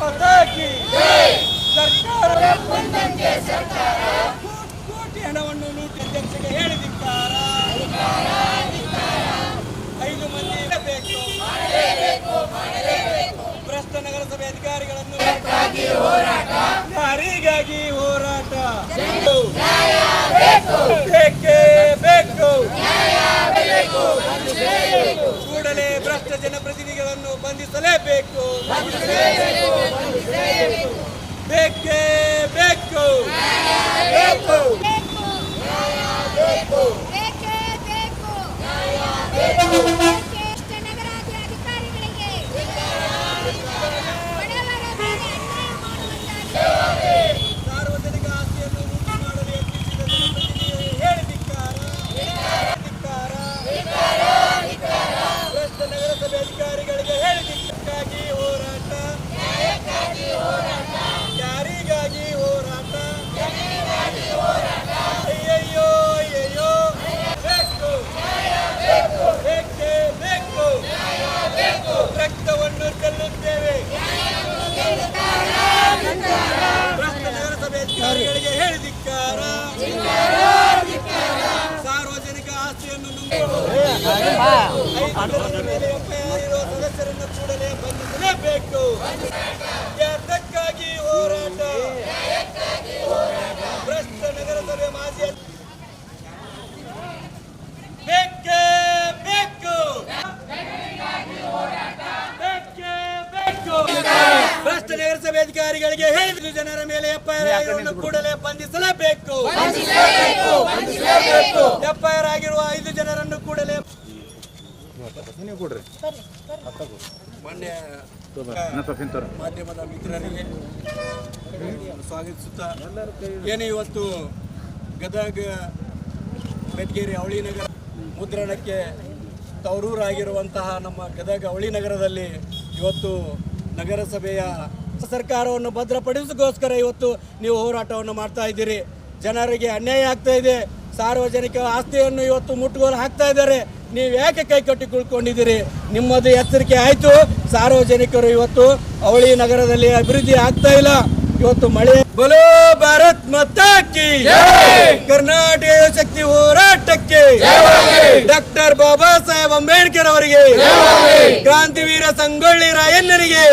ಮಾತಾಕಿ ಸರ್ಕಾರ ಕೋಟಿ ಹಣವನ್ನು ಲೂಟಿ ಅಧ್ಯಕ್ಷೆಗೆ ಹೇಳಿದಿದ್ದಾರ. ಐದು ಮಂದಿ ಇರಬೇಕು. ಭ್ರಷ್ಟ ನಗರಸಭೆ ಅಧಿಕಾರಿಗಳನ್ನು ಯಾರಿಗಾಗಿ ಹೋರಾಟ? ಬೇಕೇ. ಬೇಕು ಕೂಡಲೇ ಭ್ರಷ್ಟ ಜನಪ್ರತಿನಿಧಿಗಳನ್ನು ಬಂಧಿಸಲೇಬೇಕು. ಬೇಕು ಬಂಧಿಸಲೇಬೇಕು ಹೋರಾಟ ನಗರಸಭೆ ಮಾಜಿ ಬೇಕೇ ಭ್ರಷ್ಟ ನಗರಸಭೆ ಅಧಿಕಾರಿಗಳಿಗೆ ಹೇಳಿದ್ರು ಜನರ ಮೇಲೆ ಎಫ್ಐಆರ್ ಕೂಡಲೇ ಬಂಧಿಸಲೇಬೇಕು ಎಫ್ಐಆರ್ ಆಗಿರುವ ಐದು ಜನರನ್ನು ಮಾನ್ಯ ಮಾಧ್ಯಮದ ಮಿತ್ರರಿಗೆ ಸ್ವಾಗತಿಸುತ್ತಾ ಏನು ಇವತ್ತು ಗದಗ ಬೆಟ್ಗೇರಿ ಅವಳಿ ನಗರ ಮುದ್ರಣಕ್ಕೆ ತವರೂರಾಗಿರುವಂತಹ ನಮ್ಮ ಗದಗ ಅವಳಿ ನಗರದಲ್ಲಿ ಇವತ್ತು ನಗರಸಭೆಯ ಸರ್ಕಾರವನ್ನು ಭದ್ರಪಡಿಸೋಸ್ಕರ ಇವತ್ತು ನೀವು ಹೋರಾಟವನ್ನು ಮಾಡ್ತಾ ಇದ್ದೀರಿ. ಜನರಿಗೆ ಅನ್ಯಾಯ ಆಗ್ತಾ ಇದೆ. ಸಾರ್ವಜನಿಕ ಆಸ್ತಿಯನ್ನು ಇವತ್ತು ಮುಟ್ಟುಗೋಲು ಹಾಕ್ತಾ ಇದ್ದಾರೆ. ನೀವು ಯಾಕೆ ಕೈ ಕಟ್ಟಿ ಕುಳ್ಕೊಂಡಿದ್ದೀರಿ? ನಿಮ್ಮದು ಎಚ್ಚರಿಕೆ ಆಯಿತು. ಸಾರ್ವಜನಿಕರು ಇವತ್ತು ಅವಳಿ ನಗರದಲ್ಲಿ ಅಭಿವೃದ್ಧಿ ಆಗ್ತಾ ಇಲ್ಲ. ಇವತ್ತು ಮಳೆ. ಬಲೋ ಭಾರತ್ ಮತಾಕಿ ಕರ್ನಾಟಕ ಶಕ್ತಿ ಹೋರಾಟಕ್ಕೆ ಡಾಕ್ಟರ್ ಬಾಬಾ ಸಾಹೇಬ್ ಅಂಬೇಡ್ಕರ್ ಅವರಿಗೆ ಕ್ರಾಂತಿವೀರ ಸಂಗೊಳ್ಳಿ ರಾಯಣ್ಣರಿಗೆ